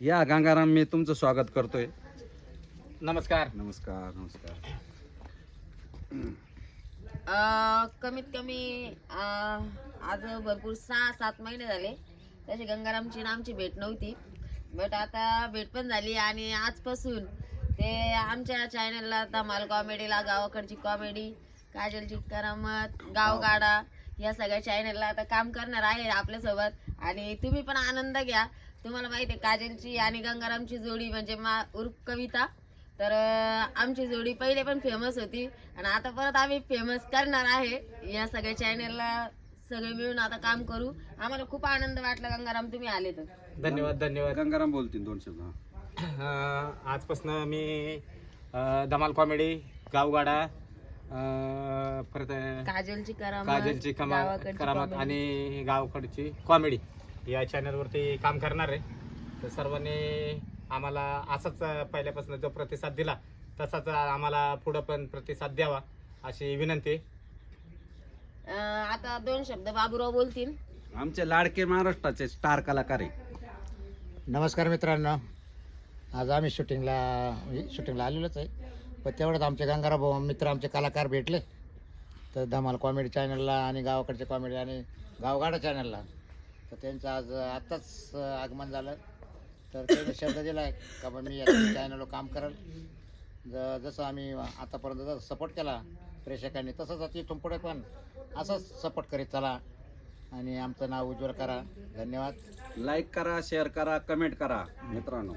या गंगाराम मी तुमचं स्वागत करतोय. नमस्कार. नमस्कार नमस्कार. अं, कमीत कमी अं, आज भरपूर सहा सात महिने झाले. तशी गंगारामची आणि आमची भेट नव्हती. बट आता भेट पण झाली आणि आजपासून ते आमच्या चॅनलला धमाल कॉमेडीला गावाकडची कॉमेडी काजलची करामत गावगाडा या सगळ्या चॅनलला आता काम करणार आहे आपल्यासोबत. आणि तुम्ही पण आनंद घ्या. तुम्हाला माहिती आहे काजलची आणि गंगारामची जोडी म्हणजे मा उर्फ कविता. तर आमची जोडी पहिले पण फेमस होती. आणि आता परत आम्ही फेमस करणार आहे. या सगळ्या चॅनलला सगळे मिळून आता काम करू. आम्हाला खूप आनंद वाटला गंगाराम तुम्ही आले तर. धन्यवाद धन्यवाद. गंगाराम बोलतील दोन शब्द. हा. आजपासून मी धमाल कॉमेडी गावगाडा परत काजलची करामत काजलची करामत. आणि गावकडची कॉमेडी या चॅनलवरती काम करणार आहे. तर सर्वांनी आम्हाला असाच पहिल्यापासून जो प्रतिसाद दिला तसाच आम्हाला पुढं पण प्रतिसाद द्यावा अशी विनंती. अं, आता दोन शब्द बाबूराव बोलतील. आमचे लाडके महाराष्ट्राचे स्टार कलाकार आहे. नमस्कार मित्रांनो. आज आम्ही शूटिंगला शूटिंगला आलेलोच आहे. पण तेवढंच आमचे गंगाराम भाऊ मित्र आमचे कलाकार भेटले. तर धमाल कॉमेडी चॅनलला आणि गावाकडचे कॉमेडी आणि गावगाडा चॅनलला तर त्यांचं आज आत्ताच आगमन झालं. तर त्यांनी शब्द दिला आहे का बा मी या चॅनलवर काम करेल. ज जसं आम्ही आतापर्यंत जसं सपोर्ट केला प्रेक्षकांनी तसंच आता इथून पुढे पण असंच सपोर्ट करीत चला. आणि आमचं नाव उज्ज्वल करा. धन्यवाद. लाईक करा शेअर करा कमेंट करा मित्रांनो.